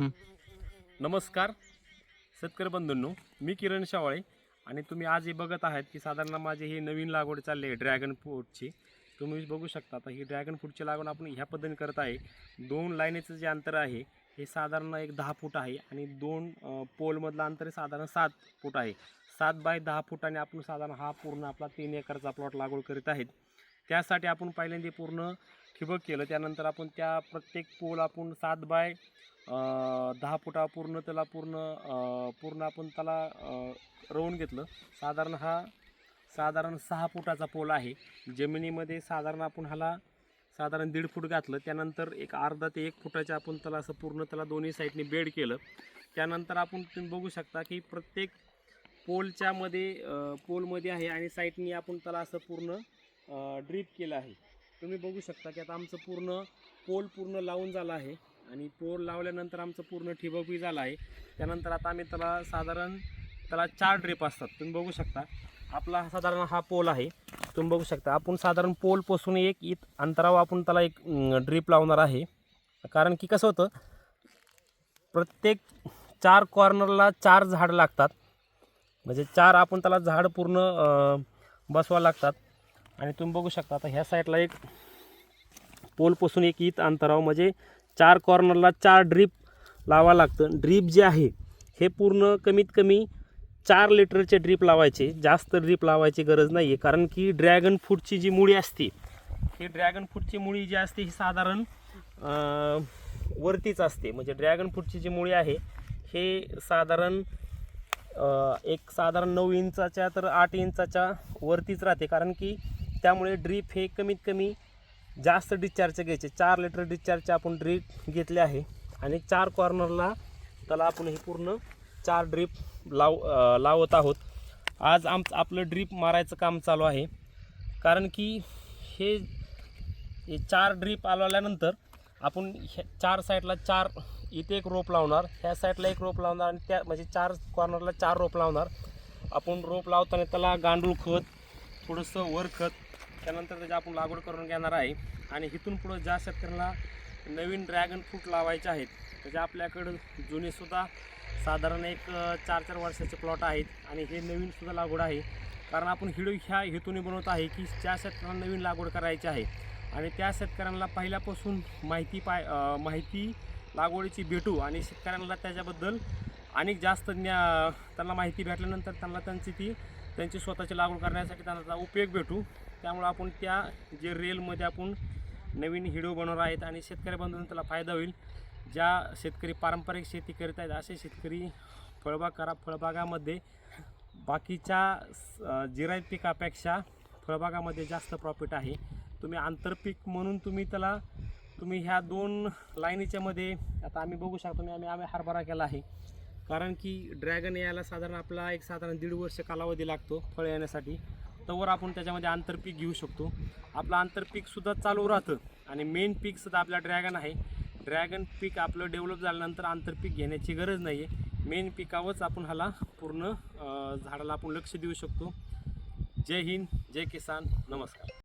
नमस्कार. शेतकरी बंधूंनो मी किरण शावळे आणि तुम्ही आज हे बघत आहात की साधारण माझे हे नवीन लागवड चालली आहे ड्रॅगन फ्रूटची तुम्ही बघू शकता आता ही ड्रॅगन फ्रूटची लागवड आपण ह्या पद्धतीने करत आहे. दोन लाईनीचं जे अंतर आहे हे साधारण एक दहा फूट आहे आणि दोन पोलमधलं अंतर हे साधारण सात फूट आहे. सात बाय दहा फुटाने आपण साधारण हा पूर्ण आपला तीन एकरचा प्लॉट लागवड करीत आहेत. त्यासाठी आपण पहिल्यांदा पूर्ण ठिबक केलं. त्यानंतर आपण त्या प्रत्येक पोल आपण सात बाय दहा फुटा पूर्ण त्याला पूर्ण पूर्ण आपण त्याला रवून घेतलं. साधारण हा साधारण सहा फुटाचा पोल आहे. जमिनीमध्ये साधारण आपण ह्याला साधारण दीड फूट घातलं. त्यानंतर एक अर्धा ते एक फुटाच्या आपण त्याला असं पूर्ण त्याला दोन्ही साईडने बेड केलं. त्यानंतर आपण तुम्ही बघू शकता की प्रत्येक पोलच्यामध्ये पोलमध्ये आहे आणि साईडनी आपण त्याला असं पूर्ण ड्रीप केलं आहे. तुम्ही बघू शकता की आता आमचं पूर्ण पोल पूर्ण लावून झाला आहे. आणि पोल लावल्यानंतर आमचं पूर्ण ठिबकबी झालं आहे. त्यानंतर आता आम्ही त्याला साधारण त्याला चार ड्रीप असतात. तुम्ही बघू शकता. आपला साधारण हा पोल आहे. तुम्ही बघू शकता. आपण साधारण पोलपासून एक इत अंतरावर आपण त्याला एक ड्रीप लावणार आहे. कारण की कसं होतं प्रत्येक चार कॉर्नरला चार झाड लागतात. म्हणजे चार आपण त्याला झाड पूर्ण बसवा लागतात. आणि तुम्ही बघू शकता आता ह्या साईडला एक पोलपासून एक इत अंतराव म्हणजे चार कॉर्नरला चार ड्रीप लावा लागतं. ड्रीप जे आहे हे पूर्ण कमीत कमी चार लिटरचे ड्रीप लावायचे. जास्त ड्रीप लावायची गरज नाही आहे कारण की ड्रॅगन फ्रूटची जी मुळी असते ही ड्रॅगन फ्रूटची मुळी जी असते ही साधारण वरतीच असते. म्हणजे ड्रॅगन फ्रूटची जी मुळी आहे हे साधारण एक साधारण नऊ इंचाच्या तर आठ इंचाच्या वरतीच राहते. कारण की त्यामुळे ड्रीप हे कमीत कमी जास्त डिस्चार्जचे घ्यायचे. चार लिटर डिस्चार्जचे आपण ड्रीप घेतले आहे. आणि चार कॉर्नरला त्याला आपण हे पूर्ण चार ड्रीप लाव लावत आहोत. आज आम आपलं ड्रीप मारायचं काम चालू आहे. कारण की हे चार ड्रीप आलवल्यानंतर आपण ह्या चार साईडला चार इथे एक रोप लावणार ह्या साईडला एक रोप लावणार आणि त्या म्हणजे चार कॉर्नरला चार रोप लावणार. आपण रोप लावताना त्याला गांडूळ खत थोडंसं वर खत त्यानंतर त्याची आपण लागवड करून घेणार आहे. आणि इथून पुढं ज्या शेतकऱ्यांना नवीन ड्रॅगन फ्रूट लावायचे आहेत त्याचे आपल्याकडं जुनेसुद्धा साधारण एक चार चार वर्षाचे प्लॉट आहेत. आणि हे नवीनसुद्धा लागवड आहे. कारण आपण हिडो ह्या हेतूने बनवत आहे की ज्या शेतकऱ्यांना नवीन लागवड करायची आहे. आणि त्या शेतकऱ्यांना पहिल्यापासून माहिती पाय माहिती लागवडीची भेटू आणि शेतकऱ्यांना त्याच्याबद्दल अनेक जास्त ज्ञा त्यांना माहिती भेटल्यानंतर त्यांना त्यांची ती त्यांची स्वतःची लागवड करण्यासाठी त्यांना उपयोग भेटू. त्यामुळं आपण त्या जे रेलमध्ये आपण नवीन हिडो बनवणार आहेत आणि शेतकरी बांधून त्याला फायदा होईल. ज्या शेतकरी पारंपरिक शेती करीत आहेत असे शेतकरी फळबाग करा फळबागामध्ये बाकीच्या जिरायत पिकापेक्षा फळबागामध्ये जास्त प्रॉफिट आहे. तुम्ही आंतरपीक म्हणून तुम्ही त्याला तुम्ही ह्या दोन लाईनीच्यामध्ये आता आम्ही बघू शकतो मी आम्ही आम्ही हरभरा केला आहे. कारण की ड्रॅगन यायला साधारण आपला एक साधारण दीड वर्ष कालावधी लागतो फळ येण्यासाठी. तवर आपण त्याच्यामध्ये आंतरपीक घेऊ शकतो. आपलं आंतरपीकसुद्धा चालू राहतं आणि मेन पीकसुद्धा आपला ड्रॅगन आहे. ड्रॅगन पीक आपलं डेव्हलप झाल्यानंतर आंतरपीक घेण्याची गरज नाही आहे मेन पिकावरच आपण ह्याला पूर्ण झाडाला आपण लक्ष देऊ शकतो. जय हिंद जय किसान. नमस्कार.